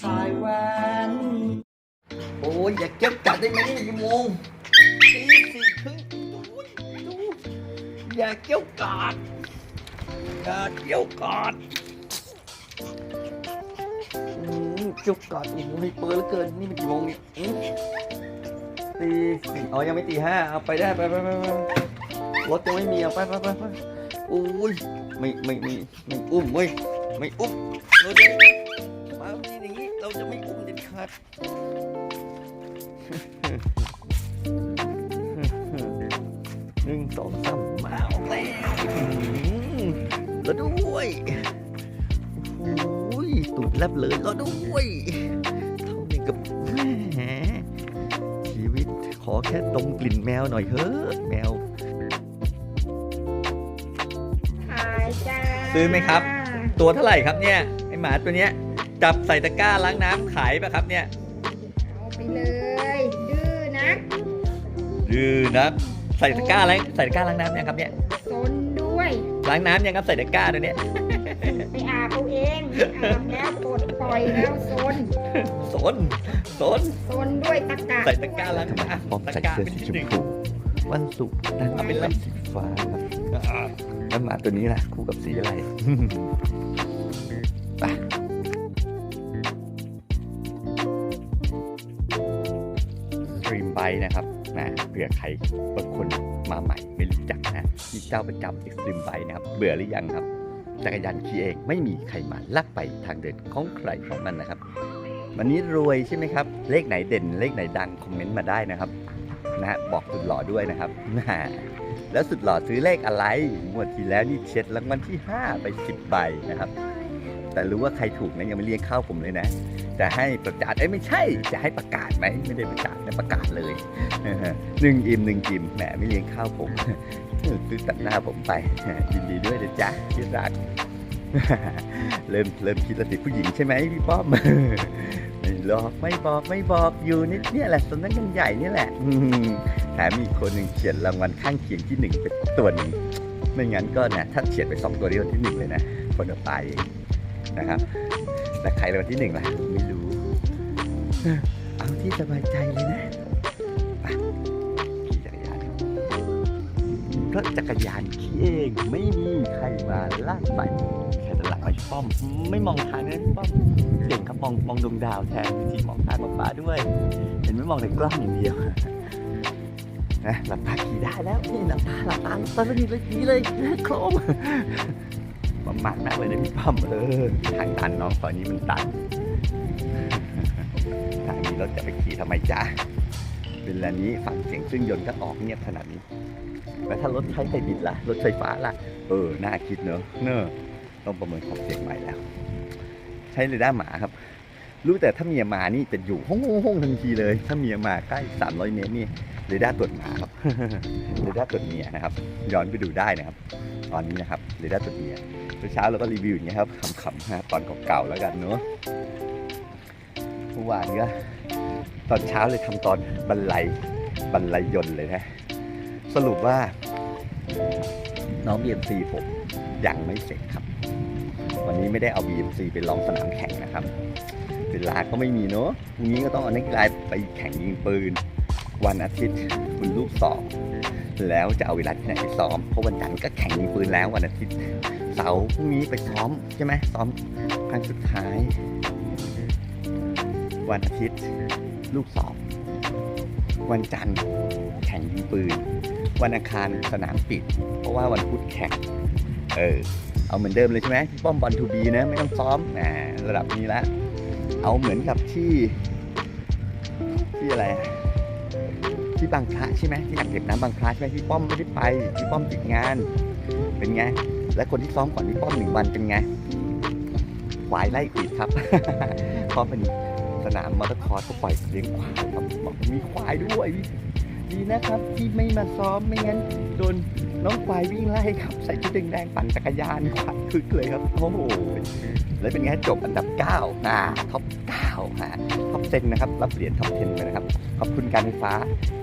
สายแวนโอ้ยอย่าเก็บกัดได้ไหมนี่กี่โมงตีสี่ครึ่งโอ้ยดูอย่าเกี่ยวกาดอย่าเกี่ยวกาดอืมเกี่ยวกาดอีกไม่เปิดเหลือเกินนี่มันกี่โมงนี่อืมตีสี่อ๋อยังไม่ตีห้าเอาไปได้ไปไปไปไปรถยังไม่มีเอาไปไปไปไปโอ้ยไม่ไม่ไม่ไม่อุ้มเว้ยไม่อุ้มเราจ อุ้มเด็ดขาดหนึ่งสองสามมาออกแล้วอื้อหือแล้วด้วยโอ้ยตูดแลบเลยแล้วด้วยเท่านี้กับแหมชีวิตขอแค่ดมกลิ่นแมวหน่อยเถอะแมวขายจ้าซื้อไหมครับ ตัวเท่าไหร่ครับเนี่ย ไอหมาตัวเนี้ย จับใส่ตะกร้าล้างน้ำขายป่ะครับเนี่ยเอาไปเลยดื้อนะดื้อนะใส่ตะกร้าล้างใส่ตะกร้าล้างน้ำยังครับเนี่ยซนด้วยล้างน้ำยังครับใส่ตะกร้าตัวเนี้ยไปอาบเอาเองอาบแล้วปลดปล่อยแล้วซนสนสนซนด้วยตะกะใส่ตะกร้าล้างน้ำพร้อมใส่เสื้อสีชมพูวันศุกร์นั่งเป็นลำสีฟ้าครับแล้วหมาตัวนี้ล่ะคู่กับสีอะไรไป สตรีมไบนะครับนะเผื่อใครบางคนมาใหม่ไม่รู้จักนะที่เจ้าประจำเอ็กซ์ตรีมไบนะครับ เบื่อหรือยังครับ จักรยานขี่เองไม่มีใครมาลักไปทางเดินของใครของมันนะครับ วันนี้รวยใช่ไหมครับ เลขไหนเด่นเลขไหนดัง คอมเมนต์มาได้นะครับนะฮะบอกสุดหล่อด้วยนะครับนะแล้วสุดหล่อซื้อเลขอะไรงวดที่แล้วนี่เช็ดรางวัลที่ 5 ไป 10 ใบนะครับ แต่รู้ว่าใครถูกนะยังไม่เรียกเข้าผมเลยนะ จะให้ประกาศเอ้ยไม่ใช่จะให้ประกาศไหมไม่ได้ประกาศนะประกาศเลยหนึ่งอิมหนึ่งกิมแหมไม่เลี้ยงข้าวผมซื้อตัดหน้าผมไปยินดีด้วยนะจ๊ะที่รักเริ่มเริ่มคิดล้วติผู้หญิงใช่ไหมพี่ป้อมไม่หลอกไม่บอกไม่บอกอยู่นี่เนี่ยแหละสำนักงานใหญ่นี่แหละแถมมีคนหนึ่งเขียนรางวัลข้างเคียงที่หนึ่งเป็นตัวหนึ่งไม่งั้นก็นะถ้าเฉียดไปสองตัวนี้วันที่หนึ่งเลยนะคนเอาตายนะครับแต่ใครรางวัลที่หนึ่งล่ะไม่ร เอาที่สบายใจเลยนะไปขี่จักรยานครับเพราะจักรยานขี่เองไม่มีใครมาลากไปแค่ตหลังไอ้ป้อม ไม่มองทางนะพี่ป้อมเก่งครับมองมองดวงดาวแทนวิธีมองตามองฟ้าด้วย เห็นไหม่มองในกล้องอย่างเดียวนะหลับตาขี่ได้แล้วนี่หลับตาหลับตาหลับตาแล้วนี่เลยขี่เลยโครมประมาทมากเลยนะพี่ป้อมเออทางตันน้องตอนนี้มันตัน เราจะไปขี่ทำไมจ๊ะเวลานี้ฟังเสียงเครื่องยนต์ก็ออกเงียบขนาดนี้ แล้วถ้ารถใช้ไฟบิดล่ะ รถไฟฟ้าล่ะ เออ น่าคิดเนอะเนอะต้องประเมินของเสียงใหม่แล้ว ใช้เรดาร์หมาครับ รู้แต่ถ้าเมียมานี่จะอยู่ห้องห้องทันทีเลย ถ้าเมียมาใกล้300เมตรนี่เรดาร์ตรวจหมาครับเรดาร์ตรวจเมียนะครับ ย้อนไปดูได้นะครับ ตอนนี้นะครับเรดาร์ตรวจเมียเมื่อเช้าเราก็รีวิวอย่างเงี้ยครับขำๆนะตอนเก่าๆแล้วกันเนอะเมื่อวานก็ ตอนเช้าเลยทำตอนบรรลัยบรรลัยยนต์เลยนะ สรุปว่า น้อง BMC ผมยังไม่เสร็จครับ วันนี้ไม่ได้เอา BMC ไปลองสนามแข่งนะครับ เวลาก็ไม่มีเนอะพรุ่งนี้ก็ต้องเอานักกีฬาไปแข่งยิงปืน วันอาทิตย์คุณลูกสอบแล้วจะเอาเวลาที่ไหนไปซ้อม เพราะวันจันทร์ก็แข่งยิงปืนแล้ววันอาทิตย์ เสาร์พรุ่งนี้ไปซ้อมใช่ไหมซ้อมครั้งสุดท้าย วันอาทิตย์ ลูกสอบวันจันทร์แข่งยิงปืน วันอังคารสนามปิด เพราะว่าวันพุธแข่งเออเอาเหมือนเดิมเลยใช่ไหมพี่ป้อมบอลทูบีนะไม่ต้องซ้อมแหมระดับนี้ล้วเอาเหมือนกับที่ที่อะไรที่บางพระใช่ไหมที่อ่างเก็บน้ำบางพระใช่ไหมพี่ป้อมไม่ได้ไปพี่ป้อมติดงานเป็นไงและคนที่ซ้อมก่อนพี่ป้อมหนึ่งวันเป็นไงควายไล่ขีดครับเพราะเป็น นามมอเตอร์คอร์สเขาปล่อยเลี้ยงควายครับบอกมีควายด้วยดีนะครับที่ไม่มาซ้อมไม่งั้นโดนน้องควายวิ่งไล่ครับ ใส่ชุดแดงๆปั่นจักรยานควายคึกเลยครับโอ้โหแล้วเป็นไงจบอันดับ9นะท็อป9ฮะท็อปเซนนะครับ รับเหรียญท็อป10ไปนะครับ ขอบคุณการไฟฟ้า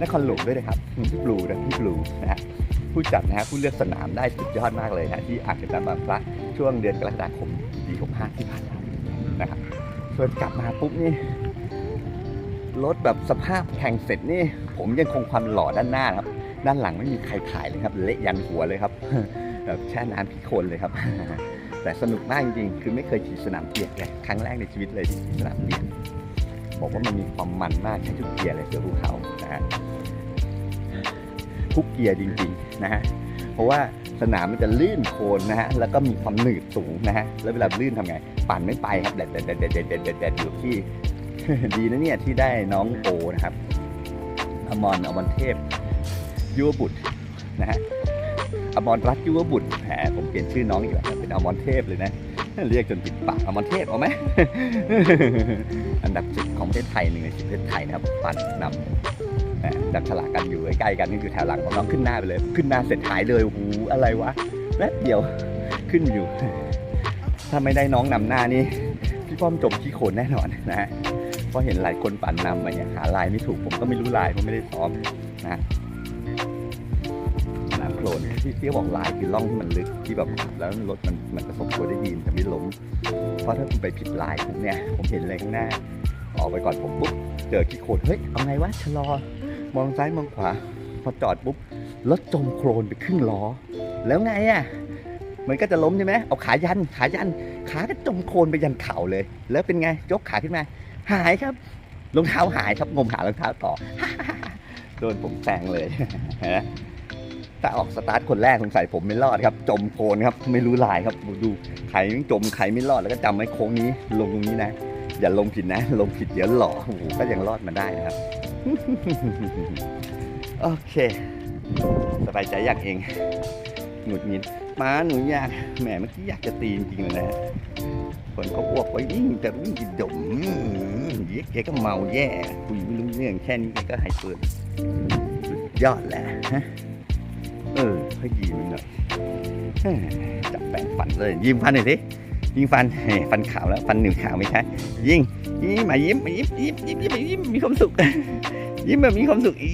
นครหลวงด้วยนะครับพี่บลูนะพี่บลูนะฮะผู้จัดนะฮะผู้เลือกสนามได้สุดยอดมากเลยฮะที่อ่างเก็บน้ำบางพระช่วงเดือนกรกฎาคมปี65ที่ผ่านมานะครับ เฟิร์นกลับมาปุ๊บนี่รถแบบสภาพแข่งเสร็จนี่ ผมยังคงความหล่อด้านหน้าครับ ด้านหลังไม่มีใครถ่ายเลยครับ เละยันหัวเลยครับแบบแช่น้ำพิโคนเลยครับ แต่สนุกมากจริงๆ คือไม่เคยขี่สนามเปียกเลยครั้งแรกในชีวิตเลยที่ขี่สนามเปียกบอกว่ามันมีความมันมากใช้ทุกเกียร์เลยเสือภูเขานะฮะทุกเกียร์จริงๆนะฮะเพราะว่า สนามมันจะลื่นโคลนนะฮะแล้วก็มีความหนืดสูงนะฮะแล้วเวลาลื่นทำไง ปั่นไม่ไปครับแดดแดดแดดแดดแดดแดดอยู่ที่ดีนะเนี่ยที่ได้น้องโอนะครับอมรอมรเทพยุวบุตรนะฮะอมรรัตยุวบุตรแผลผมเปลี่ยนชื่อน้องอีกแล้วเป็นอมรเทพเลยนะเรียกจนผิดปากอมรเทพเอาไหมอันดับสิบของประเทศไทยหนึ่งในสิบประเทศไทยนะครับปั่นนำ นะดับฉลากกันอยู่ใกล้กันนี่คือแถวหลังของน้องขึ้นหน้าไปเลย ขึ้นหน้าเสร็จหายเลยโอ้โหอะไรวะแป๊บเดียวขึ้นอยู่ ถ้าไม่ได้น้องนำหน้านี่พี่ป้อมจมขี้โคลนแน่นอนนะฮะเพราะเห็นหลายคนปั่นนำมาเนี่ยหาลายไม่ถูกผมก็ไม่รู้ลายเพราะไม่ได้ซ้อมนะน้ำโคลนที่เตี้ยบอกลายคือร่องที่มันลึกที่แบบแล้วรถมันมันประสบตัวได้ดีมันจะไม่ล้มเพราะถ้าคุณไปผิดลายผมเนี่ยผมเห็นเลยข้างหน้าออกไปก่อนผมปุ๊บเจอขี้โคลนเฮ้ยเอาไงวะชะลอ มองซ้ายมองขวา พอจอดปุ๊บรถจมโคลนไปครึ่งล้อ แล้วไงอะมันก็จะล้มใช่ไหมเอาขายันขายันขาก็จมโคลนไปยันเข่าเลย แล้วเป็นไงยกขาขึ้นมา หายครับรองเท้าหายครับงมหารองเท้าต่อโดนผมแซงเลยนะแต่ออกสตาร์ทคนแรกสงสัยผมไม่รอดครับ จมโคลนครับ ไม่รู้ลายครับดูใครจมใครไม่รอดแล้วก็จำไว้โค้งนี้ ลงตรงนี้นะ อย่าลงผิดนะ ลงผิดเดี๋ยวหล่อโอ้โหก็ยังรอดมาได้นะครับ โอเค สบายใจอยากเอง หงุดหงิดมาหนูอยาก แหมเมื่อกี้อยากจะตีจริงๆเลยนะคนก็อ้วกไว้ยิ่งจะวิ่งกินดมเย้แกก็เมาแย่คุยไม่รู้เรื่องแค่นี้แกก็หายเปิดสุดยอดแหละฮะเออค่อยยิ้มหน่อยจับแปรงฟันเลยยิ้มฟันหน่อยสิ ยิ้มฟันเฮ้ยฟันขาวแล้วฟันหนึ่งขาวไม่ใช่ยิ้มยิ้มมายิ้มมายิ้มยิ้มยิ้มยิ้มยิ้มมีความสุขยิ้มแบบมีความสุขอี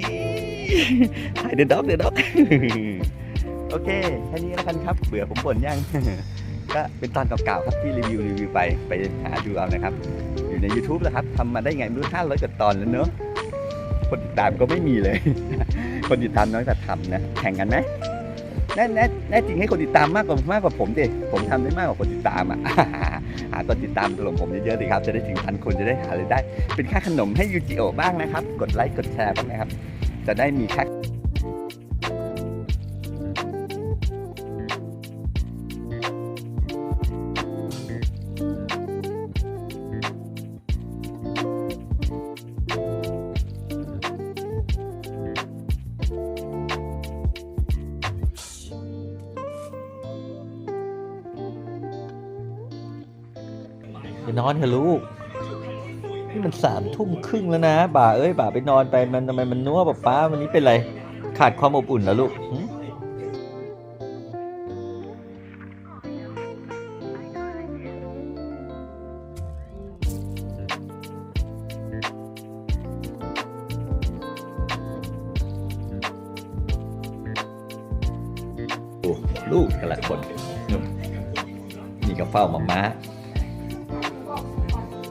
ถ่ายเดอะด็อกเดอะด็อกโอเคแค่นี้แล้วกันครับเบื่อผมบ่นยังก็เป็นตอนเก่าๆครับที่รีวิวรีวิวไปไปหาดูเอานะครับ อยู่ใน YouTube แล้วครับทำมาได้ไงไม่รู้ห้าร้อยกว่าตอนแล้วเนอะคนติดตามก็ไม่มีเลย คนติดตามน้อยกว่ทำนะแข่งกันไหม แน่แน่แน่จริงให้คนติดตามมากกว่ามากกว่าผมดิผมทำได้มากกว่าคนติดตามอะหาคนติดตามถล่มผมเยอะๆดีครับ จะได้ถึงพันคนจะได้หาเลยได้ เป็นค่าขนมให้ยูจิโอบ้างนะครับ กดไลค์กดแชร์บ้างนะครับ จะได้มีค่า นอนเถอะลูก นี่มันสามทุ่มครึ่งแล้วนะ บ่าเอ้ยบ่าไปนอนไปมันทำไมมันนัวป้าป้าวันนี้เป็นไร ขาดความอบอุ่นแล้วลูกลูกแต่ละคนนู่นนี่ก็เฝ้ามาม้า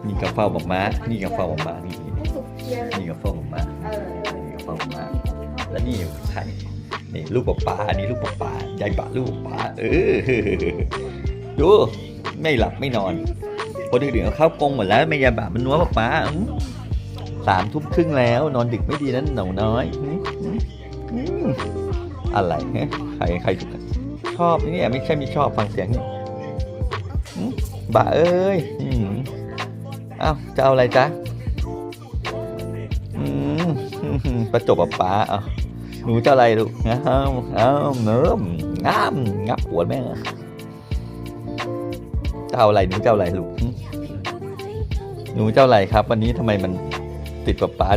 นี่ก็เฝ้ามาม้านี่ก็เฝ้ามาม้านี่นี่ก็เฝ้ามาม้านี่ก็เฝ้ามาม้าแล้วนี่ใครนี่ลูกป๊าป๊าอันนี้ลูกป๊าป๊ายายป๋าลูกป๊าป๊าเออดูไม่หลับไม่นอนคนอื่นๆเขาเข้ากรงหมดแล้วไม่ยายป๋ามันนัวป๊าป๊าสามทุ่มครึ่งแล้ว นอนดึกไม่ดีนั้นหนูน้อยอื้ออื้ออะไรใครใครชอบนี่ไม่ใช่ไม่ชอบฟังเสียงนี่บ่าเอ้ย อืมอ้าวจะเอาอะไรจ๊ะอืมประจบป๊าป๊าเอาหนูจะอะไรลูกอ้าวอ้าวเนิ่มงามงับหัวแม่จะเอาอะไรหนูจะเอาอะไรลูกหึหนูจะเอาอะไรครับ วันนี้ทำไมมันติดป๊าป๊า